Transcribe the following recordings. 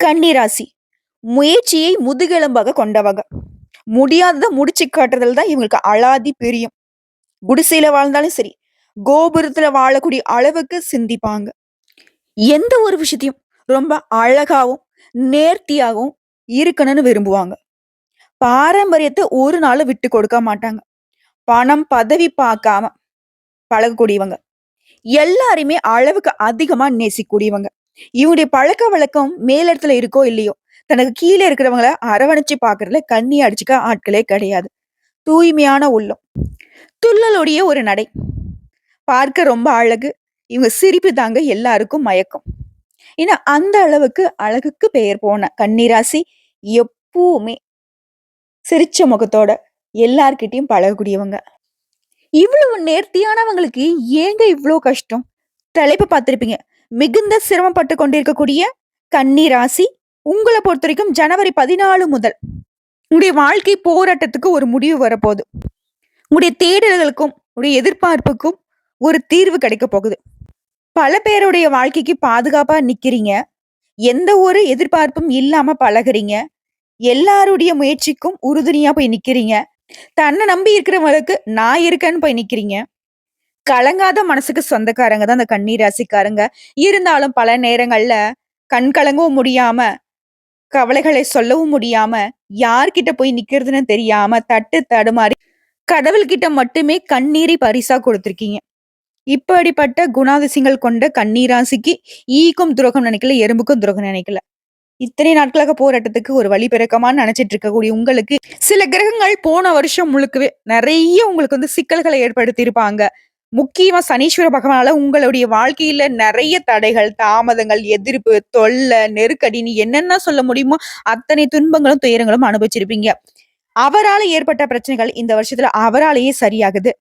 கன்னிராசி. முயற்சியை முதுகெலும்பாக கொண்டவங்க. முடியாததை முடிச்சு காட்டுறதுல தான் இவங்களுக்கு அழாதி பிரியம். குடிசையில வாழ்ந்தாலும் சரி கோபுரத்துல வாழக்கூடிய அளவுக்கு சிந்திப்பாங்க. எந்த ஒரு விஷயத்தையும் ரொம்ப அழகாவும் நேர்த்தியாகவும் இருக்கணும்னு விரும்புவாங்க. பாரம்பரியத்தை ஒரு நாள் விட்டு கொடுக்க மாட்டாங்க. பணம் பதவி பார்க்காம பழகக்கூடியவங்க. எல்லாருமே அளவுக்கு அதிகமா நேசிக்கூடியவங்க இவனுடைய பழக்க வழக்கம் மேலிடத்துல இருக்கோ இல்லையோ தனக்கு கீழே இருக்கிறவங்கள அரவணைச்சு பாக்குறதுல கண்ணி அடிச்சுக்க ஆட்களே கிடையாது. தூய்மையான உள்ளம். துள்ளலுடைய ஒரு நடை. பார்க்க ரொம்ப அழகு. இவங்க சிரிப்பு தாங்க எல்லாருக்கும் மயக்கம். ஏன்னா அந்த அளவுக்கு அழகுக்கு பெயர் போன கன்னிராசி எப்பவுமே சிரிச்ச முகத்தோட எல்லார்கிட்டையும் பழகக்கூடியவங்க. இவ்வளவு நேர்த்தியானவங்களுக்கு ஏங்க இவ்வளோ கஷ்டம்? தலைப்பு பார்த்துருப்பீங்க. மிகுந்த சிரமப்பட்டு கொண்டிருக்கக்கூடிய கன்னி ராசி உங்களை பொறுத்த வரைக்கும் ஜனவரி பதினாலு முதல் உங்களுடைய வாழ்க்கை போராட்டத்துக்கு ஒரு முடிவு வரப்போகுது. உங்களுடைய தேடல்களுக்கும் உடைய எதிர்பார்ப்புக்கும் ஒரு தீர்வு கிடைக்க போகுது. பல பேருடைய வாழ்க்கைக்கு பாதுகாப்பா நிக்கிறீங்க. எந்த ஒரு எதிர்பார்ப்பும் இல்லாம பழகுறீங்க. எல்லாருடைய முயற்சிக்கும் உறுதுணையா போய் நிக்கிறீங்க. தன்னை நம்பி இருக்கிறவங்களுக்கு நான் இருக்கேன்னு போய் நிக்கிறீங்க. கலங்காத மனசுக்கு சொந்தக்காரங்க தான் அந்த கண்ணீர் ராசிக்காரங்க இருந்தாலும் பல நேரங்கள்ல கண் கலங்கவும் முடியாம கவலைகளை சொல்லவும் முடியாம யார்கிட்ட போய் நிக்கிறதுன்னு தெரியாம தட்டு தடுமாறி கடவுள்கிட்ட மட்டுமே கண்ணீரை பரிசா கொடுத்துருக்கீங்க. இப்படிப்பட்ட குணாதிசயங்கள் கொண்ட கண்ணீராசிக்கு ஈக்கும் துரோகம் நினைக்கல எறும்புக்கும் துரோகம் நினைக்கல. இத்தனை நாட்களாக போராட்டத்துக்கு ஒரு வழி பிறக்கமான்னு நினைச்சிட்டு இருக்கக்கூடிய உங்களுக்கு சில கிரகங்கள் போன வருஷம் முழுக்கவே நிறைய உங்களுக்கு வந்து சிக்கல்களை ஏற்படுத்தி இருப்பாங்க முக்கியமா சனீஸ்வர பகவானால உங்களுடைய வாழ்க்கையில நிறைய தடைகள் தாமதங்கள் எதிர்ப்பு தொல்லை நெருக்கடின்னு என்னென்ன சொல்ல முடியுமோ அத்தனை துன்பங்களும் துயரங்களும் அனுபவிச்சிருப்பீங்க. அவரால் ஏற்பட்ட பிரச்சனைகள் இந்த வருஷத்துல அவராலேயே சரியாகுது.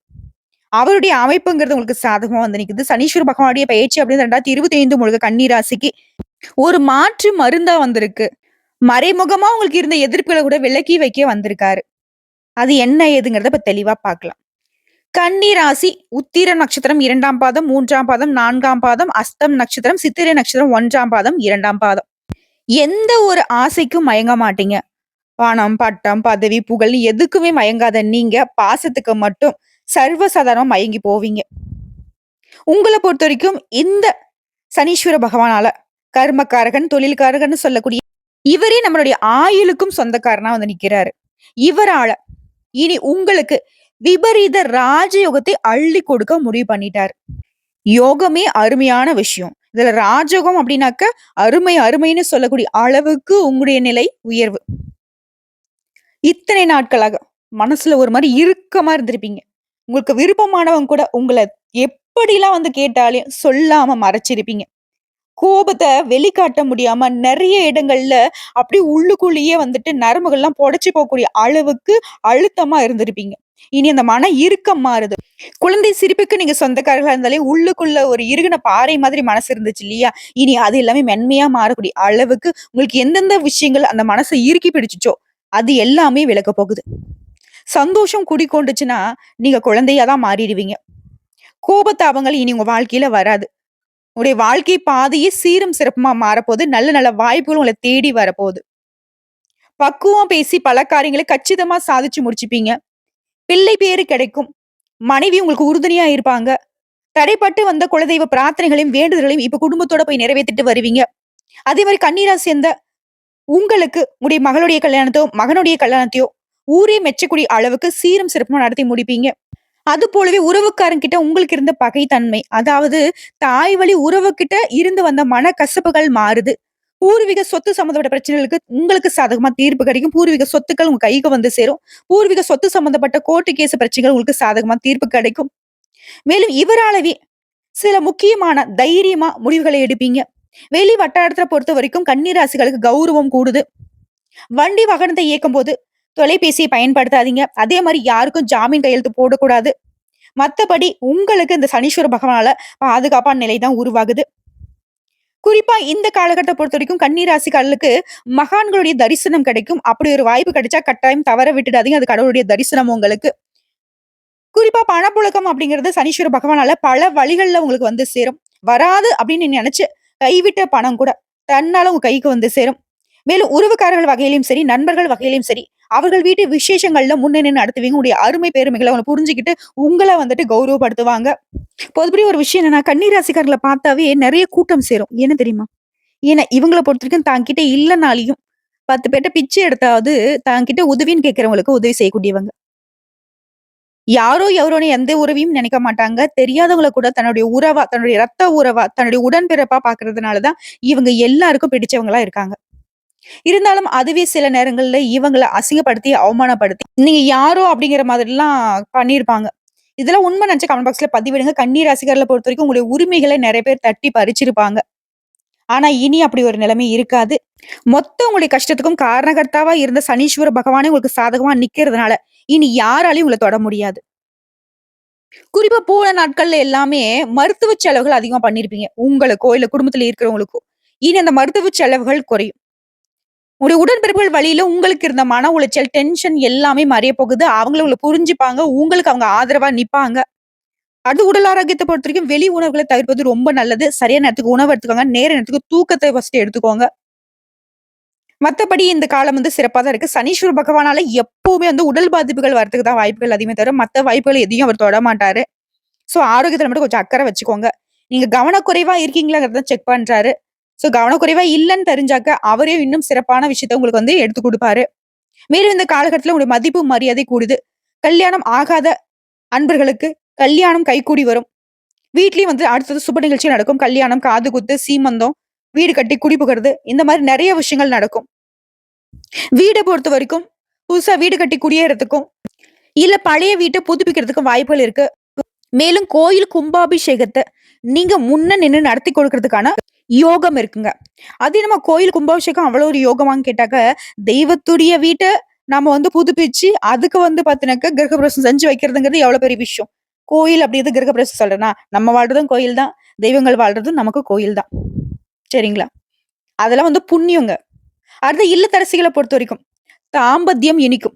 அவருடைய அமைப்புங்கிறது உங்களுக்கு சாதகமா வந்து நிற்குது சனீஸ்வர பகவானுடைய பயிற்சி அப்படின்னு ரெண்டாயிரத்தி இருபத்தி ஐந்து முழுக்க கண்ணீராசிக்கு ஒரு மாற்று மருந்தா வந்திருக்கு. மறைமுகமா உங்களுக்கு இருந்த எதிர்ப்புகளை கூட விலக்கி வைக்க வந்திருக்காரு. அது என்ன ஏதுங்கிறத இப்ப தெளிவா பார்க்கலாம். கன்னிராசி உத்திர நட்சத்திரம் இரண்டாம் பாதம் மூன்றாம் பாதம் நான்காம் பாதம் அஸ்தம் நட்சத்திரம் சித்திரை நட்சத்திரம் ஒன்றாம் பாதம் இரண்டாம் பாதம். எந்த ஒரு ஆசைக்கும் மயங்க மாட்டீங்க. பணம் பட்டம் பதவி புகழ் எதுக்குமே மயங்காத நீங்க பாசத்துக்கு மட்டும் சர்வசாதாரணமா மயங்கி போவீங்க. உங்களை பொறுத்த வரைக்கும் இந்த சனீஸ்வர பகவானால கர்மக்காரகன் தொழில்காரகன் சொல்லக்கூடிய இவரே நம்மளுடைய ஆயுளுக்கும் சொந்தக்காரனா வந்து நிக்கிறாரு. இவரால இனி உங்களுக்கு விபரீத ராஜயோகத்தை அள்ளி கொடுக்க முடிவு பண்ணிட்டார். யோகமே அருமையான விஷயம். இதுல ராஜயோகம் அப்படின்னாக்க அருமை அருமைன்னு சொல்லக்கூடிய அளவுக்கு உங்களுடைய நிலை உயர்வு. இத்தனை நாட்களாக மனசுல ஒரு மாதிரி இறுக்கமா இருந்திருப்பீங்க. உங்களுக்கு விருப்பமானவங்க கூட உங்களை எப்படிலாம் வந்து கேட்டாலையும் சொல்லாம மறைச்சிருப்பீங்க. கோபத்தை வெளிக்காட்ட முடியாம நிறைய இடங்கள்ல அப்படி உள்ளுக்குள்ளேயே வந்துட்டு நரம்புகள்லாம் புடைச்சு போகக்கூடிய அளவுக்கு அழுத்தமா இருந்திருப்பீங்க. இனி அந்த மன இறுக்கம் மாறுது. குழந்தை சிரிப்புக்கு நீங்க சொந்தக்காரர்களா இருந்தாலே உள்ளுக்குள்ள ஒரு இருகின பாறை மாதிரி மனசு இருந்துச்சு இல்லையா? இனி அது எல்லாமே மென்மையா மாறக்கூடிய அளவுக்கு உங்களுக்கு எந்தெந்த விஷயங்கள் அந்த மனசை இறுக்கி பிடிச்சிச்சோ அது எல்லாமே விளக்க போகுது. சந்தோஷம் குடிக்கொண்டுச்சுன்னா நீங்க குழந்தையா தான் மாறிடுவீங்க. கோபத்தாபங்கள் இனி உங்க வாழ்க்கையில வராது. உங்களுடைய வாழ்க்கை பாதையே சீரும் சிறப்புமா மாறப்போகுது. நல்ல நல்ல வாய்ப்புகள் உங்களை தேடி வரப்போகுது. பக்குவம் பேசி பல காரியங்களை கச்சிதமா சாதிச்சு முடிச்சுப்பீங்க. பிள்ளை பேரு கிடைக்கும். மனைவி உங்களுக்கு உறுதுணையா இருப்பாங்க. தடைப்பட்டு வந்த குலதெய்வ பிரார்த்தனைகளையும் வேண்டுதல்களையும் இப்ப குடும்பத்தோட போய் நிறைவேற்றிட்டு வருவீங்க. அதே மாதிரி கண்ணீரா சேர்ந்த உங்களுக்கு உங்களுடைய மகளுடைய கல்யாணத்தையோ மகனுடைய கல்யாணத்தையோ ஊரே மெச்சக்கூடிய அளவுக்கு சீரும் சிறப்பும் நடத்தி முடிப்பீங்க. அது போலவே உறவுக்காரங்கிட்ட உங்களுக்கு இருந்த பகைத்தன்மை அதாவது தாய் வழி உறவுக்கிட்ட இருந்து வந்த மன கசப்புகள் மாறுது. பூர்வீக சொத்து சம்பந்தப்பட்ட பிரச்சனைகளுக்கு உங்களுக்கு சாதகமா தீர்ப்பு கிடைக்கும். பூர்வீக சொத்துக்கள் உங்க கைக்கு வந்து சேரும். பூர்வீக சொத்து சம்பந்தப்பட்ட கோர்ட்டு கேஸ் பிரச்சனைகள் உங்களுக்கு சாதகமா தீர்ப்பு கிடைக்கும். மேலும் இவராலவே சில முக்கியமான தைரியமா முடிவுகளை எடுப்பீங்க. வெளி வட்டாரத்தை பொறுத்த வரைக்கும் கன்னிராசிகளுக்கு கௌரவம் கூடுது. வண்டி வாகனத்தை இயக்கும் போது தொலைபேசியை பயன்படுத்தாதீங்க. அதே மாதிரி யாருக்கும் ஜாமீன் கையெழுத்து போடக்கூடாது. மற்றபடி உங்களுக்கு இந்த சனீஸ்வர பகவானால பாதுகாப்பான நிலை தான் உருவாகுது. குறிப்பா இந்த காலகட்டத்தை பொறுத்த வரைக்கும் கன்னிராசிக்காரர்களுக்கு மகான்களுடைய தரிசனம் கிடைக்கும். அப்படி ஒரு வாய்ப்பு கிடைச்சா கட்டாயம் தவற விட்டுடாதீங்க. அது கடவுளுடைய தரிசனம் உங்களுக்கு. குறிப்பா பணப்புழக்கம் அப்படிங்கிறது சனீஸ்வர பகவானால பல வழிகள்ல உங்களுக்கு வந்து சேரும். வராது அப்படின்னு நீ நினைச்சு கைவிட்ட பணம் கூட தன்னால உங்க கைக்கு வந்து சேரும். மேலும் உறவுக்காரர்கள் வகையிலும் சரி, நண்பர்கள் வகையிலும் சரி, அவர்கள் வீட்டு விசேஷங்கள்ல முன்னணி நடத்துவீங்க. உங்களுடைய அருமை பெருமைகளை அவங்க புரிஞ்சுக்கிட்டு உங்களை வந்துட்டு கௌரவப்படுத்துவாங்க. பொதுப்படி ஒரு விஷயம் என்னன்னா, கன்னி பார்த்தாவே நிறைய கூட்டம் சேரும். என்ன தெரியுமா? ஏன்னா, இவங்கள பொறுத்தவரைக்கும் தாங்கிட்ட இல்லைனாலையும் பத்து பேர்ட்ட பிச்சை எடுத்தாவது தாங்கிட்ட உதவின்னு கேட்கறவங்களுக்கு உதவி செய்யக்கூடியவங்க. யாரோ எவரோன்னு எந்த உறவையும் நினைக்க மாட்டாங்க. தெரியாதவங்கள கூட தன்னுடைய உறவா, தன்னுடைய ரத்த உறவா, தன்னுடைய உடன்பிறப்பா பாக்குறதுனாலதான் இவங்க எல்லாருக்கும் பிடிச்சவங்களா இருக்காங்க. இருந்தாலும் அதுவே சில நேரங்கள்ல இவங்களை அசிங்கப்படுத்தி, அவமானப்படுத்தி, நீங்க யாரோ அப்படிங்கிற மாதிரிலாம் பண்ணியிருப்பாங்க. இதெல்லாம் உண்மை நினைச்சு கமெண்ட் பாக்ஸ்ல பதிவிடுங்க. ரசிகர்களை பொறுத்த வரைக்கும் உங்களுடைய உரிமைகளை நிறைய பேர் தட்டி பறிச்சிருப்பாங்க. ஆனா, இனி அப்படி ஒரு நிலைமை இருக்காது. மொத்த உங்களுடைய கஷ்டத்துக்கும் காரணகர்த்தாவா இருந்த சனீஸ்வர பகவானே உங்களுக்கு சாதகமா நிக்கிறதுனால, இனி யாராலையும் உங்கள தொட முடியாது. குறிப்பா போன நாட்கள்ல எல்லாமே மருத்துவ செலவுகள் அதிகமா பண்ணியிருப்பீங்க. உங்களுக்கோ, இல்ல குடும்பத்துல இருக்கிறவங்களுக்கோ. இனி அந்த மருத்துவ செலவுகள் குறையும். உங்களுடைய உடன்பிறப்புகள் வழியில உங்களுக்கு இருந்த மன உளைச்சல், டென்ஷன் எல்லாமே மறையப் போகுது. அவங்கள உங்களை புரிஞ்சுப்பாங்க. உங்களுக்கு அவங்க ஆதரவா நிப்பாங்க. அது உடல் ஆரோக்கியத்த பொறுத்தவரைக்கும் வெளி உணவுகளை தவிர்ப்பது ரொம்ப நல்லது. சரியான நேரத்துக்கு உணவு எடுத்துக்கோங்க. நேர நேரத்துக்கு தூக்கத்தை ஃபஸ்ட்டு எடுத்துக்கோங்க. மற்றபடி இந்த காலம் வந்து சிறப்பாக தான் இருக்கு. சனீஸ்வர பகவானால எப்பவுமே வந்து உடல் பாதிப்புகள் வரதுக்கு தான் வாய்ப்புகள் அதிகமே தவிர, மற்ற வாய்ப்புகள் எதையும் அவர் தொடமாட்டாரு. ஸோ ஆரோக்கியத்தில் மட்டும் கொஞ்சம் அக்கறை வச்சுக்கோங்க. நீங்க கவனக்குறைவா இருக்கீங்களாங்கிறத செக் பண்றாரு. ஸோ கவனக்குறைவா இல்லைன்னு தெரிஞ்சாக்க, அவரே இன்னும் சிறப்பான விஷயத்த உங்களுக்கு வந்து எடுத்து கொடுப்பாரு மேலும் இந்த காலகட்டத்துல உங்களுடைய மதிப்பு, மரியாதை கூடுது. கல்யாணம் ஆகாத அன்பர்களுக்கு கல்யாணம் கைகூடி வரும். வீட்லயும் வந்து அடுத்தது சுப நிகழ்ச்சி நடக்கும். கல்யாணம், காது குத்து சீமந்தம், வீடு கட்டி குடிபுகுறது இந்த மாதிரி நிறைய விஷயங்கள் நடக்கும். வீடை பொறுத்த வரைக்கும் புதுசா வீடு கட்டி குடியேறதுக்கும், இல்ல பழைய வீட்டை புதுப்பிக்கிறதுக்கும் வாய்ப்புகள் இருக்கு. மேலும் கோயில் கும்பாபிஷேகத்தை நீங்க முன்ன நின்று நடத்தி கொடுக்கறதுக்கான யோகம் இருக்குங்க. அது நம்ம கோயில் கும்பாபிஷேகம் அவ்வளோ ஒரு யோகமான்னு கேட்டாக்க, தெய்வத்துடைய வீட்டை நம்ம வந்து புதுப்பிச்சு, அதுக்கு வந்து பாத்தீனாக்க கிரகப்பிரவேசம் செஞ்சு வைக்கிறதுங்கிறது எவ்வளோ பெரிய விஷயம். கோயில் அப்படிங்கிறது எது சொல்றேன்னா, நம்ம வாழ்றதும் கோயில் தான். தெய்வங்கள் வாழ்றதும் நமக்கு கோயில் தான். சரிங்களா? அதெல்லாம் வந்து புண்ணியங்க. அடுத்து பொறுத்த பொறுத்தவரைக்கும், தாம்பத்தியம் இனிக்கும்.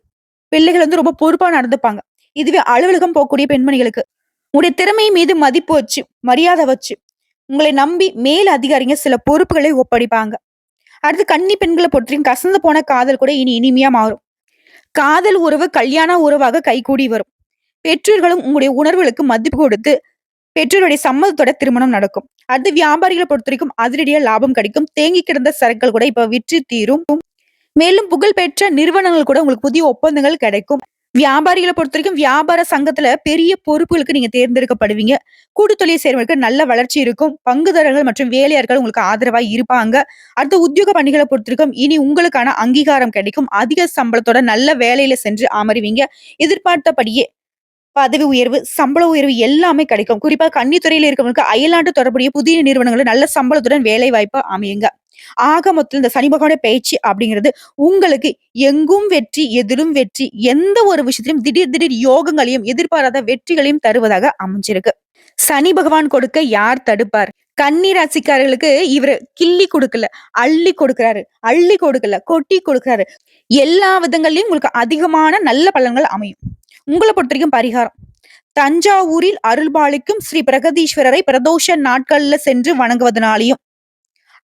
பிள்ளைகள் வந்து ரொம்ப பொறுப்பா நடந்துப்பாங்க. இதுவே அலுவலகம் போகக்கூடிய பெண்மணிகளுக்கு, உங்களுடைய திறமை மீது மதிப்பு வச்சு, மரியாதை வச்சு, உங்களை நம்பி மேல் அதிகாரிங்க சில பொறுப்புகளை ஒப்படைப்பாங்க. அடுத்து கன்னி பெண்களை பொறுத்தவரைக்கும் கசந்து போன காதல் கூட இனி இனிமையா மாறும். காதல் உறவு கல்யாண உறவாக கைகூடி வரும். பெற்றோர்களும் உங்களுடைய உணர்வுகளுக்கு மதிப்பு கொடுத்து, பெற்றோருடைய சம்மதத்தோட திருமணம் நடக்கும். அடுத்து வியாபாரிகளை பொறுத்தவரைக்கும் அதிரடியா லாபம் கிடைக்கும். தேங்கி கிடந்த சரக்குகள் கூட இப்ப விற்று தீரும். மேலும் புகழ்பெற்ற நிறுவனங்கள் கூட உங்களுக்கு புதிய ஒப்பந்தங்கள் கிடைக்கும். வியாபாரிகளை பொறுத்த வரைக்கும் வியாபார சங்கத்துல பெரிய பொறுப்புகளுக்கு நீங்க தேர்ந்தெடுக்கப்படுவீங்க. கூட்டுத்தொழில் சேர்வதற்கு நல்ல வளர்ச்சி இருக்கும். பங்குதாரர்கள் மற்றும் வேலையாட்கள் உங்களுக்கு ஆதரவா இருப்பாங்க. அடுத்த உத்தியோக பணிகளை பொறுத்தவரைக்கும் இனி உங்களுக்கான அங்கீகாரம் கிடைக்கும். அதிக சம்பளத்தோட நல்ல வேலையில சென்று அமருவீங்க. எதிர்பார்த்தபடியே பதவி உயர்வு, சம்பள உயர்வு எல்லாமே கிடைக்கும். குறிப்பா கன்னித்துறையில இருக்கவங்களுக்கு இருக்கிறவங்களுக்கு அயல்நாட்டு தொடர்புடைய புதிய நிறுவனங்கள்ல நல்ல சம்பளத்துடன் வேலை வாய்ப்பு அமையுங்க. ஆக மொத்தத்துல இந்த சனி பகவானுடைய பயிற்சி அப்படிங்கிறது உங்களுக்கு எங்கும் வெற்றி, எதிலும் வெற்றி, எந்த ஒரு விஷயத்திலும் திடீர் திடீர் யோகங்களையும், எதிர்பாராத வெற்றிகளையும் தருவதாக அமைஞ்சிருக்கு. சனி பகவான் கொடுக்க யார் தடுப்பார்? கன்னி ராசிக்காரர்களுக்கு இவரு கிள்ளி கொடுக்கல அள்ளி கொடுக்கிறாரு. அள்ளி கொடுக்கல, கொட்டி கொடுக்கிறாரு. எல்லா விதங்கள்லயும் உங்களுக்கு அதிகமான நல்ல பலன்கள் அமையும். உங்கள பொறுத்தவரைக்கும் பரிகாரம். தஞ்சாவூரில் அருள்பாலிக்கும் ஸ்ரீ பிரகதீஸ்வரரை பிரதோஷ நாட்கள்ல சென்று வணங்குவதனாலையும்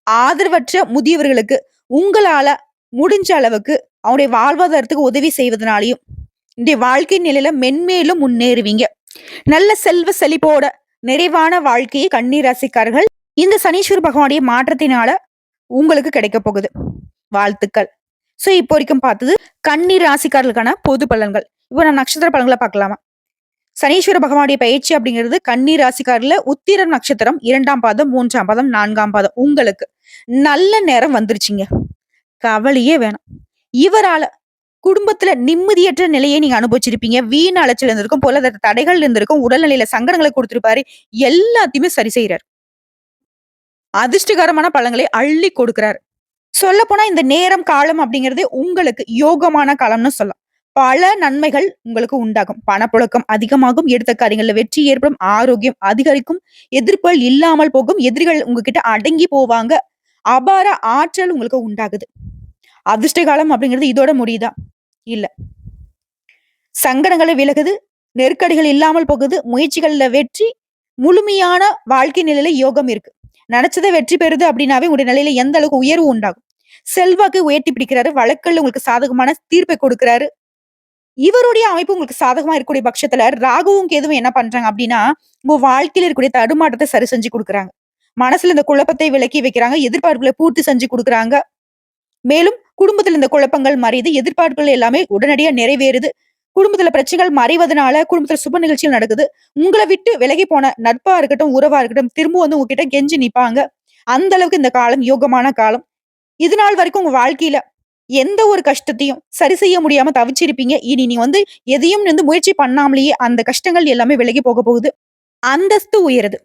ஆதரவற்ற முதியவர்களுக்கு உங்களால முடிஞ்ச அளவுக்கு அவனுடைய வாழ்வாதாரத்துக்கு உதவி செய்வதனாலையும் இன்றைய வாழ்க்கை நிலையில மென்மேலும் முன்னேறுவீங்க. நல்ல செல்வ செழிப்போட நிறைவான வாழ்க்கையை கண்ணீர் ராசிக்காரர்கள் இந்த சனீஸ்வர பகவானுடைய மாற்றத்தினால உங்களுக்கு கிடைக்கப் போகுது. வாழ்த்துக்கள். சோ இப்போ வரைக்கும் பார்த்தது கண்ணீர் ராசிக்காரர்களுக்கான பொது பலன்கள். இப்போ நம்ம நட்சத்திர பலன்களை பார்க்கலாமா? சனீஸ்வர பகவானுடைய பயிற்சி அப்படிங்கிறது கன்னி ராசிக்காரில் உத்திரம் நட்சத்திரம் இரண்டாம் பாதம், மூன்றாம் பாதம், நான்காம் பாதம் உங்களுக்கு நல்ல நேரம் வந்துருச்சுங்க. கவலையே வேணாம். இவரால குடும்பத்துல நிம்மதியற்ற நிலையை நீங்க அனுபவிச்சிருப்பீங்க. வீண் அலைச்சல் இருந்திருக்கும், பொருளாதார தடைகள் இருந்திருக்கும், உடல்நிலையில சங்கடங்களை கொடுத்துருப்பாரு எல்லாத்தையுமே சரி செய்யறாரு அதிர்ஷ்டகரமான பழங்களை அள்ளி கொடுக்கிறாரு. போனா இந்த நேரம், காலம் அப்படிங்கிறது உங்களுக்கு யோகமான காலம்னு சொல்லலாம். பல நன்மைகள் உங்களுக்கு உண்டாகும். பணப்புழக்கம் அதிகமாகும். எடுத்த காரியங்கள்ல வெற்றி ஏற்படும். ஆரோக்கியம் அதிகரிக்கும். எதிர்ப்புகள் இல்லாமல் போகும். எதிரிகள் உங்ககிட்ட அடங்கி போவாங்க. அபார ஆற்றல் உங்களுக்கு உண்டாகுது. அதிர்ஷ்ட காலம் அப்படிங்கிறது இதோட முடியுதா? இல்ல. சங்கடங்களை விலகுது. நெருக்கடிகள் இல்லாமல் போகுது. முயற்சிகள்ல வெற்றி. முழுமையான வாழ்க்கை நிலையில யோகம் இருக்கு. நினைச்சதை வெற்றி பெறுது அப்படின்னாவே உங்களுடைய நிலையில எந்த அளவுக்கு உயர்வு உண்டாகும். செல்வாக்கு உயர்த்தி பிடிக்கிறாரு. வழக்கில் உங்களுக்கு சாதகமான தீர்ப்பை கொடுக்கிறாரு. இவருடைய அமைப்பு உங்களுக்கு சாதகமா இருக்கக்கூடிய பட்சத்துல, ராகுவும், கேதுவும் என்ன பண்றாங்க அப்படின்னா உங்க வாழ்க்கையில இருக்கக்கூடிய தடுமாற்றத்தை சரி செஞ்சு கொடுக்குறாங்க மனசுல இந்த குழப்பத்தை விலக்கி வைக்கிறாங்க. எதிர்பார்ப்புகளை பூர்த்தி செஞ்சு கொடுக்குறாங்க மேலும் குடும்பத்துல இந்த குழப்பங்கள் மறையுது. எதிர்பார்ப்புகள் எல்லாமே உடனடியா நிறைவேறுது. குடும்பத்துல பிரச்சனைகள் மறைவதனால, குடும்பத்துல சுப நிகழ்ச்சிகள் நடக்குது. உங்களை விட்டு விலகி போன நட்பா இருக்கட்டும், உறவா இருக்கட்டும், திரும்ப வந்து உங்ககிட்ட கெஞ்சி நிப்பாங்க. அந்த அளவுக்கு இந்த காலம் யோகமான காலம். இது நாள் வரைக்கும் உங்க வாழ்க்கையில எந்த ஒரு கஷ்டத்தையும் சரி செய்ய முடியாம தவிச்சிருப்பீங்க. இனி நீ வந்து எதையும் வந்து முயற்சி பண்ணாமலேயே அந்த கஷ்டங்கள் எல்லாமே விலகி போக போகுது. அந்தஸ்து உயருது.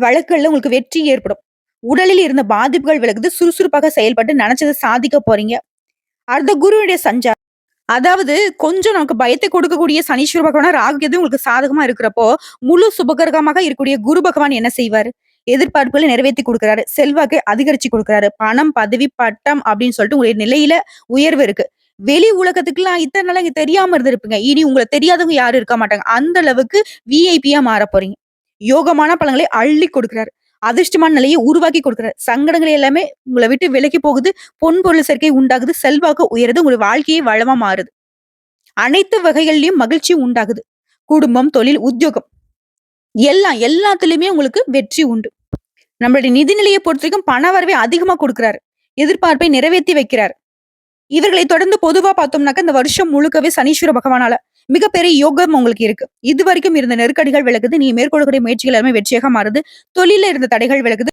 வழக்குகள்ல உங்களுக்கு வெற்றி ஏற்படும். உடலில் இருந்த பாதிப்புகள் விலகுது. சுறுசுறுப்பாக செயல்பட்டு நினைச்சதை சாதிக்க போறீங்க. அடுத்த குருவுடைய சஞ்சாரம். அதாவது கொஞ்சம் நமக்கு பயத்தை கொடுக்கக்கூடிய சனீஸ்வர பகவானா, ராகு, கேது உங்களுக்கு சாதகமா இருக்கிறப்போ, முழு சுபகிரகமாக இருக்கக்கூடிய குரு பகவான் என்ன செய்வார் எதிர்பார்ப்புகளை நிறைவேற்றி கொடுக்குறாரு செல்வாக்கை அதிகரிச்சு கொடுக்குறாரு பணம், பதவி, பட்டம் அப்படின்னு சொல்லிட்டு உங்களுடைய நிலையில உயர்வு இருக்கு. வெளி உலகத்துக்குலாம் இத்தனை நாளா இங்க தெரியாம இருந்திருப்பீங்க. இனி உங்களை தெரியாதவங்க யாரும் இருக்க மாட்டாங்க. அந்த அளவுக்கு விஐபியா மாற போறீங்க. யோகமான பழங்களை அள்ளி கொடுக்குறாரு அதிர்ஷ்டமான நிலையை உருவாக்கி கொடுக்குறாரு சங்கடங்கள் எல்லாமே உங்களை விட்டு விலக்கி போகுது. பொன் பொருள் சேர்க்கை உண்டாகுது. செல்வாக்கு உயருது. உங்களுடைய வாழ்க்கையை வளமா மாறுது. அனைத்து வகைகள்லயும் மகிழ்ச்சி உண்டாகுது. குடும்பம், தொழில், உத்தியோகம் எல்லாம் எல்லாத்துலயுமே உங்களுக்கு வெற்றி உண்டு. நம்மளுடைய நிதிநிலைய பொறுத்தவரைக்கும் பண வரவை அதிகமா கொடுக்கிறாரு எதிர்பார்ப்பை நிறைவேத்தி வைக்கிறார். இவர்களை தொடர்ந்து பொதுவா பார்த்தோம்னாக்க, இந்த வருஷம் முழுக்கவே சனீஸ்வர பகவானால மிகப்பெரிய யோகம் உங்களுக்கு இருக்கு. இது வரைக்கும் இருந்த நெருக்கடிகள் விளக்குது நீ மேற்கொள்ளக்கூடிய முயற்சிகள் எல்லாமே வெற்றியாக மாறுது. தொழில இருந்த தடைகள் விளக்குது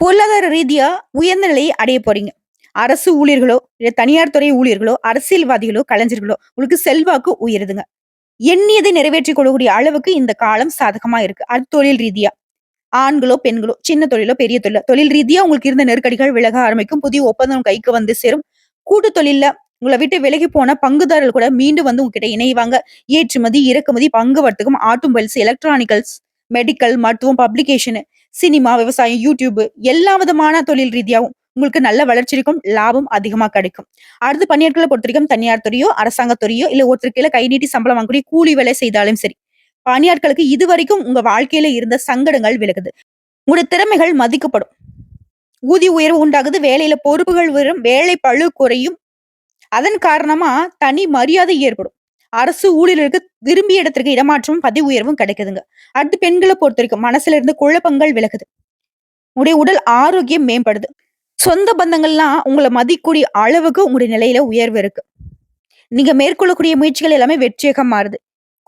பொருளாதார ரீதியா உயர்ந்த நிலையை அடைய போறீங்க. அரசு ஊழியர்களோ, இல்ல தனியார் துறை ஊழியர்களோ, அரசியல்வாதிகளோ, கலைஞர்களோ உங்களுக்கு செல்வாக்கு உயருதுங்க. எண்ணியதை நிறைவேற்றி கொள்ளக்கூடிய அளவுக்கு இந்த காலம் சாதகமா இருக்கு. அது தொழில் ரீதியா. ஆண்களோ, பெண்களோ, சின்ன தொழிலோ, பெரிய தொழிலோ, தொழில் ரீதியா உங்களுக்கு இருந்த நெருக்கடிகள் விலக ஆரம்பிக்கும். புதிய ஒப்பந்தம் கைக்கு வந்து சேரும். கூட்டு தொழில உங்கள விட்டு விலகி போன பங்குதாரர்கள் கூட மீண்டும் வந்து உங்ககிட்ட இணைவாங்க. ஏற்றுமதி, இறக்குமதி, பங்கு வர்த்தகம், ஆட்டோமொபைல்ஸ், எலக்ட்ரானிக்கல்ஸ், மெடிக்கல், மருத்துவம், பப்ளிகேஷனு சினிமா, விவசாயம், யூடியூப் எல்லா விதமான தொழில் ரீதியாவும் உங்களுக்கு நல்ல வளர்ச்சி இருக்கும். லாபம் அதிகமா கிடைக்கும். அடுத்து பணியாட்களை பொறுத்தவரைக்கும் தனியார் துறையோ, அரசாங்க துறையோ, இல்ல ஒருத்தர் கீழே கை நீட்டி சம்பளம் வாங்கக்கூடிய கூலி வேலை செய்தாலும் சரி. பணியாட்களுக்கு இதுவரைக்கும் உங்க வாழ்க்கையில இருந்த சங்கடங்கள் விலகுது. உங்களுடைய திறமைகள் மதிக்கப்படும். ஊதிய உயர்வு உண்டாகுது. வேலையில பொறுப்புகள் வரும் வேலை பளு குறையும். அதன் காரணமா தனி மரியாதை ஏற்படும். அரசு ஊழியர்களுக்கு விரும்பிய இடத்திற்கு இடமாற்றமும், பதவி உயர்வும் கிடைக்குதுங்க. அடுத்து பெண்களை பொறுத்த வரைக்கும் மனசுல இருந்து குழப்பங்கள் விலகுது. உடைய உடல் ஆரோக்கியம் மேம்படுது. சொந்த பந்தங்கள்லாம் உங்களை மதிக்கக்கூடிய அளவுக்கு உங்களுடைய நிலையில உயர்வு இருக்கு. நீங்க மேற்கொள்ளக்கூடிய முயற்சிகள் எல்லாமே வெற்றியாக மாறுது.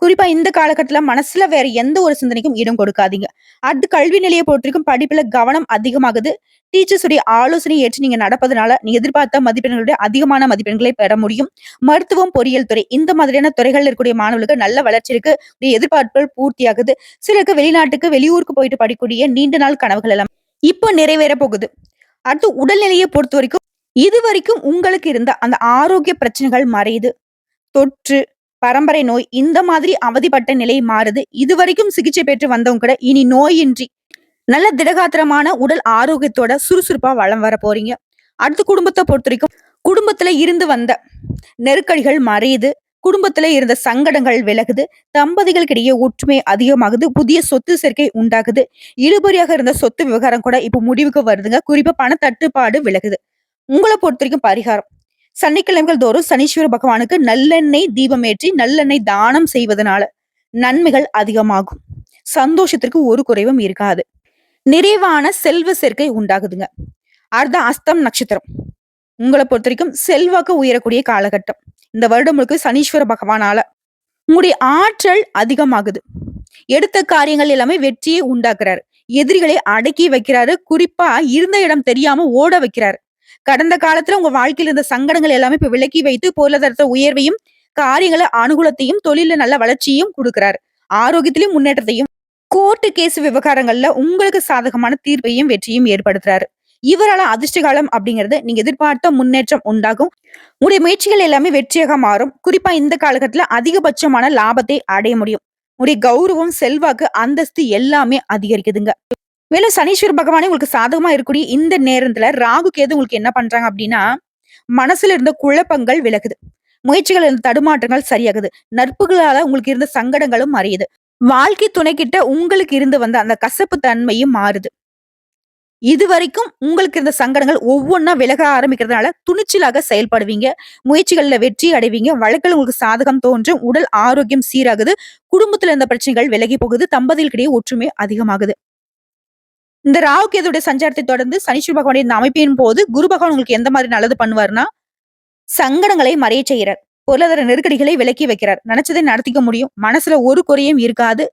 குறிப்பா இந்த காலகட்டத்துல மனசுல வேற எந்த ஒரு சிந்தனைக்கும் இடம் கொடுக்காதீங்க. அடுத்து கல்வி நிலையை பொறுத்திருக்கும் படிப்புல கவனம் அதிகமாகுது. டீச்சர்ஸ் உடைய ஆலோசனை ஏற்று நீங்க நடப்பதனால, நீங்க எதிர்பார்த்த மதிப்பெண்களுடைய அதிகமான மதிப்பெண்களை பெற முடியும். மருத்துவம், பொறியியல் துறை இந்த மாதிரியான துறைகள் இருக்கக்கூடிய மாணவர்களுக்கு நல்ல வளர்ச்சி இருக்கு. எதிர்பார்ப்புகள் பூர்த்தியாகுது. சிலருக்கு வெளிநாட்டுக்கு, வெளியூருக்கு போயிட்டு படிக்கக்கூடிய நீண்ட நாள் கனவுகள் எல்லாம் இப்போ நிறைவேற போகுது. அடுத்து உடல்நிலையை பொறுத்த வரைக்கும் இது வரைக்கும் உங்களுக்கு இருந்த அந்த ஆரோக்கிய பிரச்சனைகள் மறையுது. தொற்று, பரம்பரை நோய் இந்த மாதிரி அவதிப்பட்ட நிலை மாறுது. இது வரைக்கும் சிகிச்சை பெற்று வந்தவங்க கூட இனி நோயின்றி நல்ல திடகாத்திரமான உடல் ஆரோக்கியத்தோட சுறுசுறுப்பா வளம் வர போறீங்க. அடுத்து குடும்பத்தை பொறுத்த வரைக்கும் குடும்பத்துல இருந்து வந்த நெருக்கடிகள் மறையுது. குடும்பத்துல இருந்த சங்கடங்கள் விலகுது. தம்பதிகளுக்கிடையே ஒற்றுமை அதிகமாகுது. புதிய சொத்து சேர்க்கை உண்டாகுது. இழுபறியாக இருந்த சொத்து விவகாரம் கூட இப்போ முடிவுக்கு வருதுங்க. குறிப்பா பண தட்டுப்பாடு விலகுது. உங்கள பொறுத்தவரைக்கும் பரிகாரம். சனிக்கிழமைகள் தோறும் சனீஸ்வர பகவானுக்கு நல்லெண்ணெய் தீபம் ஏற்றி, நல்லெண்ணெய் தானம் செய்வதனால நன்மைகள் அதிகமாகும். சந்தோஷத்திற்கு ஒரு குறைவும் இருக்காது. நிறைவான செல்வ சேர்க்கை உண்டாகுதுங்க. அடுத்த அஸ்தம் நட்சத்திரம். உங்களை பொறுத்த வரைக்கும் செல்வாக்கு உயரக்கூடிய காலகட்டம். இந்த வருடம் முழுக்க சனீஸ்வர பகவானால உங்களுடைய ஆற்றல் அதிகமாகுது. எடுத்த காரியங்கள் எல்லாமே வெற்றியை உண்டாக்குறாரு. எதிரிகளை அடக்கி வைக்கிறாரு. குறிப்பா இருந்த இடம் தெரியாம ஓட வைக்கிறாரு. கடந்த காலத்துல உங்க வாழ்க்கையில இருந்த சங்கடங்கள் எல்லாமே இப்ப விலக்கி வைத்து பொருளாதாரத்தை உயர்வையும், காரியங்களை அனுகூலத்தையும், தொழில நல்ல வளர்ச்சியையும் கொடுக்கிறாரு ஆரோக்கியத்திலும் முன்னேற்றத்தையும், கோர்ட்டு கேஸ் விவகாரங்கள்ல உங்களுக்கு சாதகமான தீர்ப்பையும், வெற்றியும் ஏற்படுத்துறாரு. இவரால அதிர்ஷ்ட காலம் அப்படிங்கிறது நீங்க எதிர்பார்த்த முன்னேற்றம் உண்டாகும். உங்களுடைய முயற்சிகள் எல்லாமே வெற்றியாக மாறும். குறிப்பா இந்த காலகட்டத்துல அதிகபட்சமான லாபத்தை அடைய முடியும். உங்களுடைய கௌரவம், செல்வாக்கு, அந்தஸ்து எல்லாமே அதிகரிக்குதுங்க. மேலும் சனீஸ்வர் பகவானே உங்களுக்கு சாதகமா இருக்கக்கூடிய இந்த நேரத்துல ராகு, கேது உங்களுக்கு என்ன பண்றாங்க அப்படின்னா, மனசுல இருந்த குழப்பங்கள் விலகுது. முயற்சிகள் இருந்த தடுமாற்றங்கள் சரியாகுது. நட்புகளால உங்களுக்கு இருந்த சங்கடங்களும் மறையுது. வாழ்க்கை துணை கிட்ட உங்களுக்கு இருந்து வந்த அந்த கசப்பு தன்மையும் மாறுது. இதுவரைக்கும் உங்களுக்கு இருந்த சங்கடங்கள் ஒவ்வொன்றா விலக ஆரம்பிக்கிறதுனால துணிச்சலாக செயல்படுவீங்க. முயற்சிகளில் வெற்றி அடைவீங்க. வழக்கில் உங்களுக்கு சாதகம் தோன்றும். உடல் ஆரோக்கியம் சீராகுது. குடும்பத்தில் இருந்த பிரச்சனைகள் விலகி போகுது. தம்பதிகளுக்கிடையே ஒற்றுமை அதிகமாகுது. இந்த ராகு கேதுடைய சஞ்சாரத்தை தொடர்ந்து சனீஸ்வர பகவானுடைய இந்த அமைப்பின் போது குரு பகவான் உங்களுக்கு எந்த மாதிரி நல்லது பண்ணுவாருன்னா, சங்கடங்களை மறைய செய்கிறார் பொருளாதார நெருக்கடிகளை விலக்கி வைக்கிறார். நினைச்சதை நடத்திக்க முடியும். மனசுல ஒரு குறையும் இருக்காது.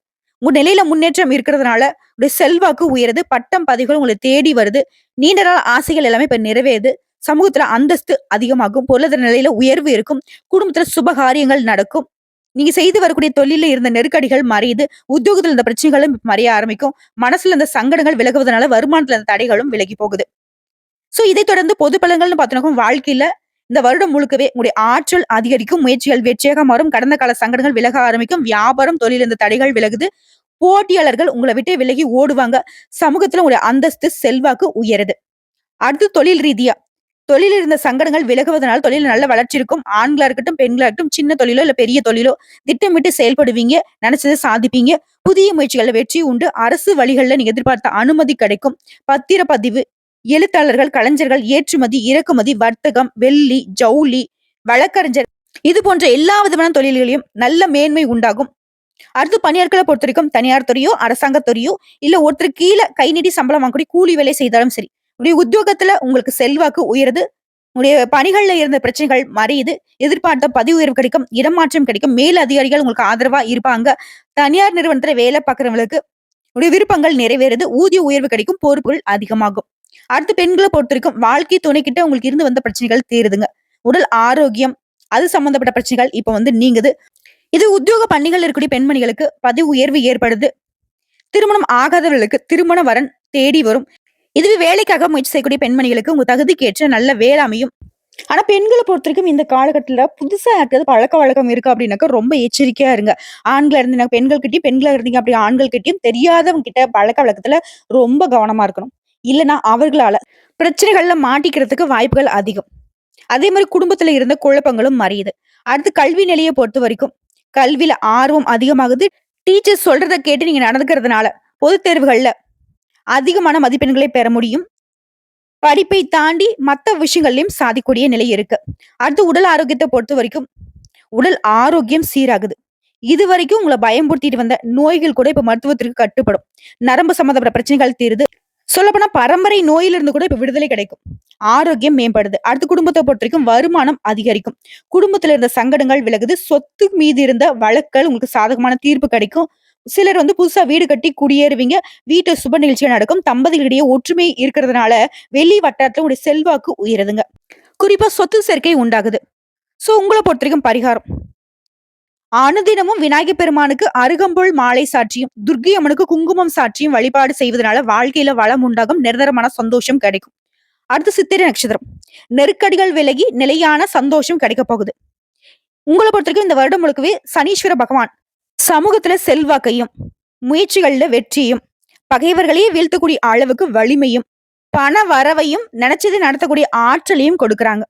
உங்க நிலையில முன்னேற்றம் இருக்கிறதுனால உடைய செல்வாக்கு உயருது. பட்டம் பதவிகள் உங்களை தேடி வருது. நீண்ட நாள் ஆசைகள் எல்லாமே இப்ப நிறைவேறுது. சமூகத்துல அந்தஸ்து அதிகமாகும். பொருளாதார நிலையில உயர்வு இருக்கும். குடும்பத்துல சுபகாரியங்கள் நடக்கும். நீங்க செய்து வரக்கூடிய தொழில இருந்த நெருக்கடிகள் மறையுது. உத்தியோகத்துல இருந்த பிரச்சனைகளும் மறைய ஆரம்பிக்கும். மனசுல இருந்த சங்கடங்கள் விலகுவதனால வருமானத்துல இருந்த தடைகளும் விலகி போகுது. சோ இதைத் தொடர்ந்து பொது பலன்கள்னு பார்த்தோம்னா வாழ்க்கையில இந்த வருடம் முழுக்கவே உங்களுடைய ஆற்றல் அதிகரிக்கும். முயற்சிகள் வெற்றியாக மாறும். கடந்த கால சங்கடங்கள் விலக ஆரம்பிக்கும். வியாபாரம், தொழில் இருந்த தடைகள் விலகுது. போட்டியாளர்கள் உங்களை விட்டு விலகி ஓடுவாங்க. சமூகத்துல உங்களுடைய அந்தஸ்து, செல்வாக்கு உயருது. அடுத்து தொழில் ரீதியா தொழிலில் இருந்த சங்கடங்கள் விலகுவதனால் தொழில் நல்ல வளர்ச்சி இருக்கும். ஆண்களா இருக்கட்டும், பெண்களா இருக்கட்டும், சின்ன தொழிலோ இல்ல பெரிய தொழிலோ திட்டமிட்டு செயல்படுவீங்க. நினைச்சதை சாதிப்பீங்க. புதிய முயற்சிகள்ல வெற்றி உண்டு. அரசு வழிகளில் நீங்க எதிர்பார்த்த அனுமதி கிடைக்கும். பத்திர பதிவு எழுத்தாளர்கள், கலைஞர்கள், ஏற்றுமதி, இறக்குமதி, வர்த்தகம், வெள்ளி, ஜவுளி, வழக்கறிஞர் இது போன்ற எல்லா விதமான தொழில்களையும் நல்ல மேன்மை உண்டாகும். அடுத்து பணியாட்களை பொறுத்தவரைக்கும் தனியார் துறையோ, அரசாங்க துறையோ இல்ல ஒருத்தர் கீழ கை நீட்டி சம்பளம் வாங்கக்கூடிய கூலி வேலை செய்தாலும் சரி, உங்களுடைய உத்தியோகத்துல உங்களுக்கு செல்வாக்கு உயருது. உங்களுடைய பணிகள்ல இருந்த பிரச்சனைகள் மறையுது. எதிர்பார்த்த பதவி உயர்வு கிடைக்கும். இடமாற்றம் கிடைக்கும். மேல் அதிகாரிகள் உங்களுக்கு ஆதரவா இருப்பாங்க. தனியார் நிறுவனத்துல வேலை பார்க்குறவங்களுக்கு உடைய விருப்பங்கள் நிறைவேறுது. ஊதிய உயர்வு கிடைக்கும். பொறுப்புகள் அதிகமாகும். அடுத்து பெண்கள பொறுத்தவரைக்கும் வாழ்க்கை துணைக்கிட்ட உங்களுக்கு இருந்து வந்த பிரச்சனைகள் தீருதுங்க. உடல் ஆரோக்கியம், அது சம்பந்தப்பட்ட பிரச்சனைகள் இப்ப வந்து நீங்குது. இது உத்தியோக பணிகள் இருக்கக்கூடிய பெண்மணிகளுக்கு பதவி உயர்வு ஏற்படுது. திருமணம் ஆகாதவர்களுக்கு திருமண வரன் தேடி வரும். இதுவே வேலைக்காக முயற்சி செய்யக்கூடிய பெண்மணிகளுக்கு உங்க தகுதிக்கு ஏற்ற நல்ல வேலை அமையும். ஆனா பெண்கள பொறுத்தவரைக்கும் இந்த காலகட்டத்துல புதுசா இருக்கிறது பழக்க வழக்கம் இருக்கு அப்படின்னாக்கா ரொம்ப எச்சரிக்கையா இருங்க. ஆண்களா பெண்கள் பெண்கள்கிட்டயும், பெண்களா இருந்தீங்க அப்படி ஆண்கள்கிட்டயும் தெரியாதவங்க கிட்ட பழக்கவழக்கத்துல ரொம்ப கவனமா இருக்கணும். இல்லன்னா அவர்களால பிரச்சனைகள்ல மாட்டிக்கிறதுக்கு வாய்ப்புகள் அதிகம். அதே மாதிரி குடும்பத்துல இருந்த குழப்பங்களும் மறையுது. அடுத்து கல்வி நிலைய பொறுத்தவரைக்கும் கல்வியில ஆர்வம் அதிகமாகுது. டீச்சர்ஸ் சொல்றத கேட்டு நீங்க நடந்துக்கிறதுனால பொதுத் தேர்வுகள்ல அதிகமான மதிப்பெண்களை பெற முடியும். படிப்பை தாண்டி மத்த விஷயங்கள்லயும் சாதிக்கூடிய நிலை இருக்கு. அடுத்து உடல் ஆரோக்கியத்தை பொறுத்த வரைக்கும் உடல் ஆரோக்கியம் சீராகுது. இது வரைக்கும் உங்களை பயம்படுத்திட்டு வந்த நோய்கள் கூட இப்ப மருத்துவத்திற்கு கட்டுப்படும். நரம்பு சம்பந்தப்பட்ட பிரச்சனைகள் தீருது. சொல்லப்போனா பரம்பரை நோயிலிருந்து கூட இப்ப விடுதலை கிடைக்கும். ஆரோக்கியம் மேம்படுது. அடுத்து பொறுத்த வரைக்கும் வருமானம் அதிகரிக்கும். குடும்பத்துல இருந்த சங்கடங்கள் விலகுது. சொத்து மீது இருந்த வழக்கல் உங்களுக்கு சாதகமான தீர்ப்பு கிடைக்கும். சிலர் வந்து புதுசா வீடு கட்டி குடியேறுவீங்க. வீட்டு சுப நிகழ்ச்சியா நடக்கும். தம்பதிகளிடையே ஒற்றுமை இருக்கிறதுனால வெளி வட்டாரத்துல உங்களுடைய செல்வாக்கு உயருதுங்க. குறிப்பா சொத்து சேர்க்கை உண்டாகுது. சோ பொறுத்த வரைக்கும் பரிகாரம் அனுதினமும் விநாயகர் பெருமானுக்கு அருகம்புல் மாலை சாற்றியும், துர்க்கை அம்மனுக்கு குங்குமம் சாற்றியும் வழிபாடு செய்வதனால வாழ்க்கையில வளம் உண்டாகும். நிரந்தரமான சந்தோஷம் கிடைக்கும். அடுத்து சித்திரை நட்சத்திரம். நெருக்கடிகள் விலகி நிலையான சந்தோஷம் கிடைக்க போகுது. உங்கள பொறுத்தவரைக்கும் இந்த வருடம் முழுக்கவே சனீஸ்வர பகவான் சமூகத்துல செல்வாக்கையும், முயற்சிகள்ல வெற்றியும், பகைவர்களையே வீழ்த்தக்கூடிய அளவுக்கு வலிமையும், பண வரவையும், நினைச்சது நடத்தக்கூடிய ஆற்றலையும் கொடுக்குறாங்க.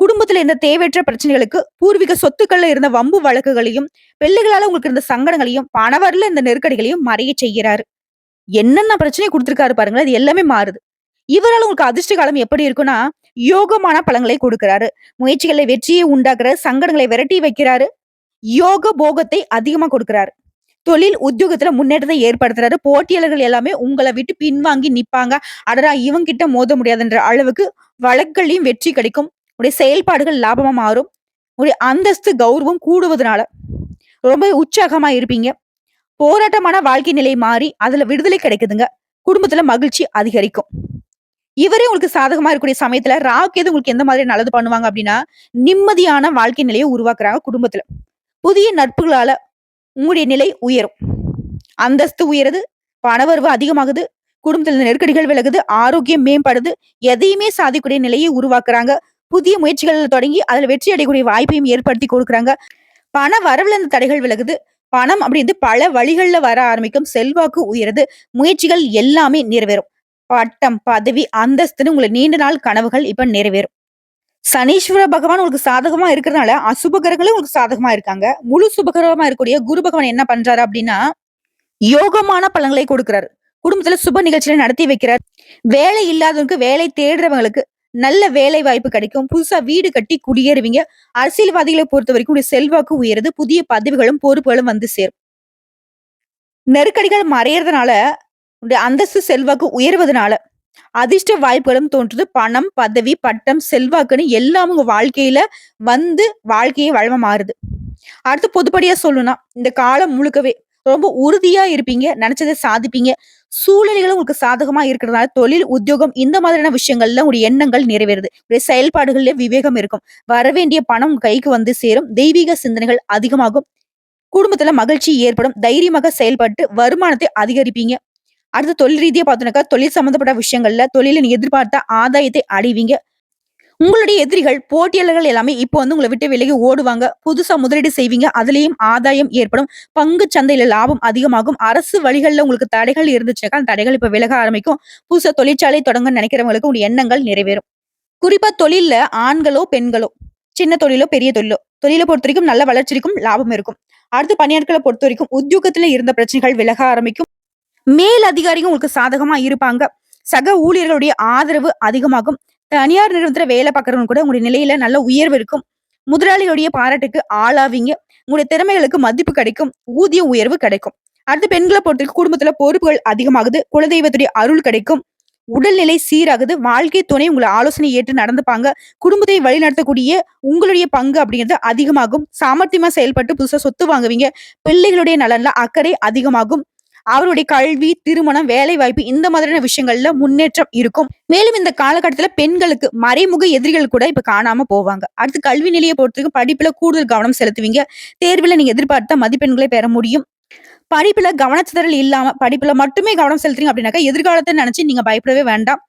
குடும்பத்துல இருந்த தேவையற்ற பிரச்சனைகளுக்கு, பூர்வீக சொத்துக்கள்ல இருந்த வம்பு வழக்குகளையும், பிள்ளைகளால உங்களுக்கு இருந்த சங்கடங்களையும், பணவரில் இந்த நெருக்கடிகளையும் மறைய செய்கிறாரு. என்னென்ன பிரச்சனையை கொடுத்துருக்காரு பாருங்களேன். அது எல்லாமே மாறுது. இவரால் உங்களுக்கு அதிர்ஷ்ட காலம் எப்படி இருக்கும்னா, யோகமான பழங்களை கொடுக்கிறாரு. முயற்சிகளை வெற்றியை உண்டாக்குற சங்கடங்களை விரட்டி வைக்கிறாரு. யோக போகத்தை அதிகமா கொடுக்கிறாரு. தொழில், உத்தியோகத்துல முன்னேற்றத்தை ஏற்படுத்துறாரு. போட்டியாளர்கள் எல்லாமே உங்களை விட்டு பின்வாங்கி நிப்பாங்க. அடரா இவங்கிட்ட மோத முடியாதுன்ற அளவுக்கு வழக்குகளையும் வெற்றி கிடைக்கும். உடைய செயல்பாடுகள் லாபமா மாறும். உடைய அந்தஸ்து, கௌரவம் கூடுவதனால ரொம்ப உற்சாகமா இருப்பீங்க. போராட்டமான வாழ்க்கை நிலை மாறி அதுல விடுதலை கிடைக்குதுங்க. குடும்பத்துல மகிழ்ச்சி அதிகரிக்கும். இவரே உங்களுக்கு சாதகமா இருக்கக்கூடிய சமயத்துல ராகு, உங்களுக்கு எந்த மாதிரி நல்லது பண்ணுவாங்க அப்படின்னா, நிம்மதியான வாழ்க்கை நிலையை உருவாக்குறாங்க குடும்பத்துல. புதிய நட்புகளால உங்களுடைய நிலை உயரும். அந்தஸ்து உயருது. பணவரவு அதிகமாகுது. குடும்பத்துல நெருக்கடிகள் விலகுது. ஆரோக்கியம் மேம்படுது. எதையுமே சாதிக்கக்கூடிய நிலையை உருவாக்குறாங்க. புதிய முயற்சிகள் தொடங்கி அதுல வெற்றி அடையக்கூடிய வாய்ப்பையும் ஏற்படுத்தி கொடுக்குறாங்க. பண வரவுல இந்த தடைகள் விலகுது. பணம் அப்படின்றது பல வழிகள்ல வர ஆரம்பிக்கும். செல்வாக்கு உயருது. முயற்சிகள் எல்லாமே நிறைவேறும். பட்டம், பதவி, அந்தஸ்துன்னு உங்களை நீண்ட நாள் கனவுகள் இப்ப நிறைவேறும். சனீஸ்வர பகவான் உங்களுக்கு சாதகமா இருக்கிறதுனால, அசுப கிரகங்களும் உங்களுக்கு சாதகமா இருக்காங்க. முழு சுபகரமா இருக்கக்கூடிய குரு பகவான் என்ன பண்றாரு அப்படின்னா, யோகமான பலன்களை கொடுக்கிறாரு. குடும்பத்துல சுப நிகழ்ச்சிகளை நடத்தி வைக்கிறார் வேலை இல்லாதவங்களுக்கு வேலை தேடுறவங்களுக்கு நல்ல வேலை வாய்ப்பு கிடைக்கும். புதுசா வீடு கட்டி குடியேறுவீங்க. அரசியல்வாதிகளை பொறுத்த வரைக்கும் உடைய செல்வாக்கு உயருது. புதிய பதவிகளும் பொறுப்புகளும் வந்து சேரும். நெருக்கடிகள் மறையறதுனால உங்களுடைய அந்தஸ்து செல்வாக்கு உயர்வதனால அதிர்ஷ்ட வாய்ப்புகளும் தோன்றுது. பணம் பதவி பட்டம் செல்வாக்குன்னு எல்லாம் உங்க வாழ்க்கையில வந்து வாழ்க்கையே வளமா மாறுது. அடுத்து பொதுப்படியா சொல்லணும்னா இந்த காலம் முழுக்கவே ரொம்ப உறுதியா இருப்பீங்க நினைச்சதை சாதிப்பீங்க. சூழ்நிலைகளும் உங்களுக்கு சாதகமா இருக்கிறதுனால தொழில் உத்தியோகம் இந்த மாதிரியான விஷயங்கள்ல உங்களுடைய எண்ணங்கள் நிறைவேறுது. உடைய செயல்பாடுகள்ல விவேகம் இருக்கும். வரவேண்டிய பணம் உங்க கைக்கு வந்து சேரும். தெய்வீக சிந்தனைகள் அதிகமாகும். குடும்பத்துல மகிழ்ச்சி ஏற்படும். தைரியமாக செயல்பட்டு வருமானத்தை அதிகரிப்பீங்க. அடுத்து தொழில் ரீதியா பார்த்தோம்னாக்கா தொழில் சம்பந்தப்பட்ட விஷயங்கள்ல தொழில நீங்க எதிர்பார்த்த ஆதாயத்தை அடைவீங்க. உங்களுடைய எதிரிகள் போட்டியாளர்கள் எல்லாமே இப்போ வந்து உங்களை விட்டு விலகி ஓடுவாங்க. புதுசா முதலீடு செய்வீங்க. அதுலயும் ஆதாயம் ஏற்படும். பங்கு சந்தையில லாபம் அதிகமாகும். அரசு வழிகளில் உங்களுக்கு தடைகள் இருந்துச்சுனாக்கா அந்த தடைகள் இப்ப விலக ஆரம்பிக்கும். புதுசா தொழிற்சாலை தொடங்க நினைக்கிறவங்களுக்கு உங்களுடைய எண்ணங்கள் நிறைவேறும். குறிப்பா தொழில்ல ஆண்களோ பெண்களோ சின்ன தொழிலோ பெரிய தொழிலோ தொழிலை பொறுத்த வரைக்கும் நல்ல வளர்ச்சி இருக்கும் லாபம் இருக்கும். அடுத்து பணியாட்களை பொறுத்த வரைக்கும் உத்தியோகத்துல இருந்த பிரச்சனைகள் விலக ஆரம்பிக்கும். மேல் அதிகாரிகள் உங்களுக்கு சாதகமா இருப்பாங்க. சக ஊழியர்களுடைய ஆதரவு அதிகமாகும். தனியார் நிறுவனத்துல வேலை பார்க்கறவங்க கூட உங்களுடைய நிலையில நல்ல உயர்வு இருக்கும். முதலாளிகளுடைய பாராட்டுக்கு ஆளாவீங்க. உங்களுடைய திறமைகளுக்கு மதிப்பு கிடைக்கும். ஊதிய உயர்வு கிடைக்கும். அடுத்து பெண்களை பொறுத்த குடும்பத்துல பொறுப்புகள் அதிகமாகுது. குலதெய்வத்துடைய அருள் கிடைக்கும். உடல்நிலை சீராகுது. வாழ்க்கை துணை உங்களை ஆலோசனை ஏற்று நடந்துப்பாங்க. குடும்பத்தை வழிநடத்தக்கூடிய உங்களுடைய பங்கு அப்படிங்கிறது அதிகமாகும். சாமர்த்தியமா செயல்பட்டு புதுசா சொத்து வாங்குவீங்க. பிள்ளைகளுடைய நலன்ல அக்கறை அதிகமாகும். அவருடைய கல்வி திருமணம் வேலை வாய்ப்பு இந்த மாதிரியான விஷயங்கள்ல முன்னேற்றம் இருக்கும். மேலும் இந்த காலகட்டத்துல பெண்களுக்கு மறைமுக எதிரிகள் கூட இப்ப காணாம போவாங்க. அடுத்து கல்வி நிலையை பொறுத்தவரைக்கும் படிப்புல கூடுதல் கவனம் செலுத்துவீங்க. தேர்வுல நீங்க எதிர்பார்த்த மதிப்பெண்களை பெற முடியும். படிப்புல கவனச்சிதறல் இல்லாம படிப்புல மட்டுமே கவனம் செலுத்துறீங்க அப்படின்னாக்கா எதிர்காலத்தை நினைச்சு நீங்க பயப்படவே வேண்டாம்.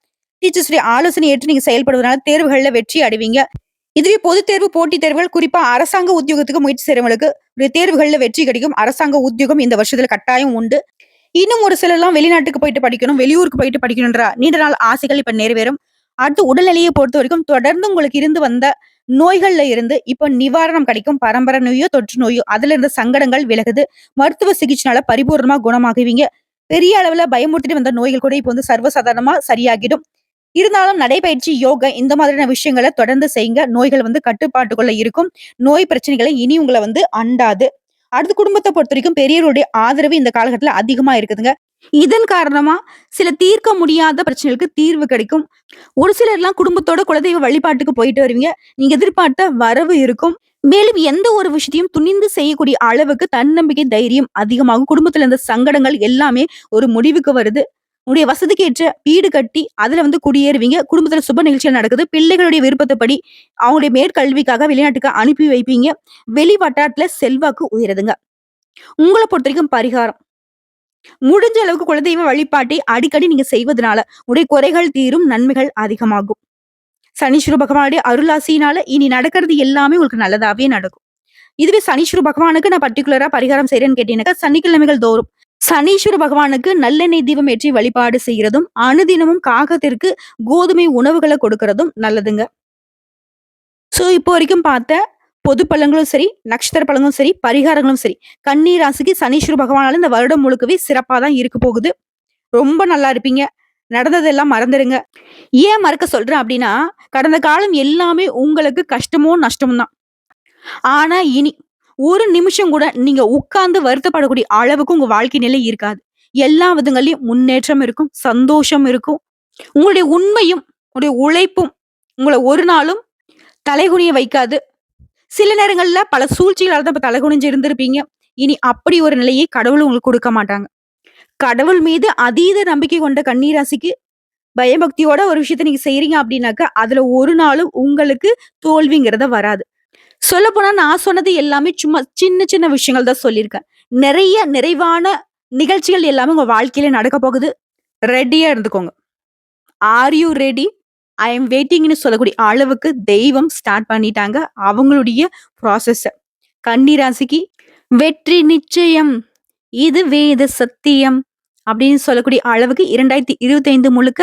டீச்சர்ஸுடைய ஆலோசனை ஏற்று நீங்க செயல்படுவதனால தேர்வுகள்ல வெற்றி அடைவீங்க. இதுவே பொதுத் தேர்வு போட்டித் தேர்வுகள் குறிப்பா அரசாங்க உத்தியோகத்துக்கு முயற்சி செய்றவங்களுக்கு தேர்வுகள்ல வெற்றி கிடைக்கும். அரசாங்க உத்தியோகம் இந்த வருஷத்துல கட்டாயம் உண்டு. இன்னும் ஒரு சிலர்லாம் வெளிநாட்டுக்கு போயிட்டு படிக்கணும் வெளியூருக்கு போயிட்டு படிக்கணும்ன்ற நீண்ட நாள் ஆசைகள் இப்ப நிறைவேறும். அடுத்து உடல்நிலையை பொறுத்த வரைக்கும் தொடர்ந்து உங்களுக்கு இருந்து வந்த நோய்கள்ல இருந்து இப்போ நிவாரணம் கிடைக்கும். பரம்பரை நோயோ தொற்று நோயோ அதுல இருந்த சங்கடங்கள் விலகுது. மருத்துவ சிகிச்சைனால பரிபூர்ணமா குணமாகுவீங்க. பெரிய அளவுல பயமுறுத்திட்டு வந்த நோய்கள் கூட இப்போ வந்து சர்வசாதாரணமா சரியாகிடும். இருந்தாலும் நடைபயிற்சி யோகா இந்த மாதிரியான விஷயங்களை தொடர்ந்து செய்யுங்க. நோய்கள் வந்து கட்டுப்பாட்டுக்குள்ள இருக்கும். நோய் பிரச்சனைகளை இனி உங்களை வந்து அண்டாது. அடுத்து குடும்பத்தை பொறுத்த வரைக்கும் பெரியவருடைய ஆதரவு இந்த காலகட்டத்துல அதிகமா இருக்குதுங்க. இதன் காரணமா சில தீர்க்க முடியாத பிரச்சனைகளுக்கு தீர்வு கிடைக்கும். ஒரு சிலர்லாம் குடும்பத்தோட குலதெய்வ வழிபாட்டுக்கு போயிட்டு வருவீங்க. நீங்க எதிர்பார்த்த வரவு இருக்கும். மேலும் எந்த ஒரு விஷயத்தையும் துணிந்து செய்யக்கூடிய அளவுக்கு தன்னம்பிக்கை தைரியம் அதிகமாகும். குடும்பத்துல இருந்த சங்கடங்கள் எல்லாமே ஒரு முடிவுக்கு வருது. உங்களுடைய வசதிக்கு ஏற்ற வீடு கட்டி அதுல வந்து குடியேறுவீங்க. குடும்பத்துல சுப நிகழ்ச்சிகள் நடக்குது. பிள்ளைகளுடைய விருப்பத்தைப்படி அவங்களுடைய மேற்கல்விக்காக வெளிநாட்டுக்கு அனுப்பி வைப்பீங்க. வெளி வட்டாரத்துல செல்வாக்கு உயருதுங்க. உங்களை பொறுத்த வரைக்கும் பரிகாரம். முடிஞ்ச அளவுக்கு குலதெய்வ வழிபாட்டை அடிக்கடி நீங்க செய்வதனால உடைய குறைகள் தீரும் நன்மைகள் அதிகமாகும். சனீஸ்வர பகவானுடைய அருளாசினால இனி நடக்கிறது எல்லாமே உங்களுக்கு நல்லதாவே நடக்கும். இதுவே சனீஸ்வர பகவானுக்கு நான் பர்டிகுலரா பரிகாரம் செய்யறேன்னு கேட்டீங்கன்னா சனிக்கிழமைகள் தோறும் சனீஸ்வர பகவானுக்கு நல்லெண்ணெய் தீபம் ஏற்றி வழிபாடு செய்கிறதும் அனுதினமும் காகத்திற்கு கோதுமை உணவுகளை கொடுக்கறதும் நல்லதுங்க. ஸோ இப்போ வரைக்கும் பார்த்த பொது பழங்களும் சரி நட்சத்திர பழங்களும் சரி பரிகாரங்களும் சரி கன்னி ராசிக்கு சனீஸ்வர பகவானால இந்த வருடம் முழுக்கவே சிறப்பாக தான் இருக்க போகுது. ரொம்ப நல்லா இருப்பீங்க. நடந்ததெல்லாம் மறந்துடுங்க. ஏன் மறக்க சொல்றேன் அப்படின்னா கடந்த காலம் எல்லாமே உங்களுக்கு கஷ்டமோ நஷ்டமும் தான். ஆனா இனி ஒரு நிமிஷம் கூட நீங்க உட்கார்ந்து வருத்தப்படக்கூடிய அளவுக்கு உங்க வாழ்க்கை நிலை இருக்காது. எல்லா விதங்களையும் முன்னேற்றம் இருக்கும் சந்தோஷம் இருக்கும். உங்களுடைய உண்மையும் உங்களுடைய உழைப்பும் உங்களை ஒரு நாளும் தலைகுனிய வைக்காது. சில நேரங்கள்ல பல சூழ்ச்சிகளால் தான் இப்ப தலைகுனிஞ்சு இருந்திருப்பீங்க. இனி அப்படி ஒரு நிலையை கடவுள் உங்களுக்கு கொடுக்க மாட்டாங்க. கடவுள் மீது அதீத நம்பிக்கை கொண்ட கண்ணீராசிக்கு பயபக்தியோட ஒரு விஷயத்த நீங்க செய்றீங்க அப்படின்னாக்கா அதுல ஒரு நாளும் உங்களுக்கு தோல்விங்கிறத வராது. சொல்ல போனா நான் சொன்னது எல்லாமே சும்மா சின்ன சின்ன விஷயங்கள் தான் சொல்லியிருக்கேன். நிறைய நிறைவான நிகழ்ச்சிகள் எல்லாமே உங்க வாழ்க்கையில நடக்க போகுது. ரெடியா இருந்துக்கோங்க. Are you ready I am வெயிட்டிங்னு சொல்லக்கூடிய அளவுக்கு தெய்வம் ஸ்டார்ட் பண்ணிட்டாங்க அவங்களுடைய ப்ராசஸ கன்னிராசிக்கு வெற்றி நிச்சயம். இது வேத சத்தியம் அப்படின்னு சொல்லக்கூடிய அளவுக்கு இரண்டாயிரத்தி இருபத்தி ஐந்து முழுக்க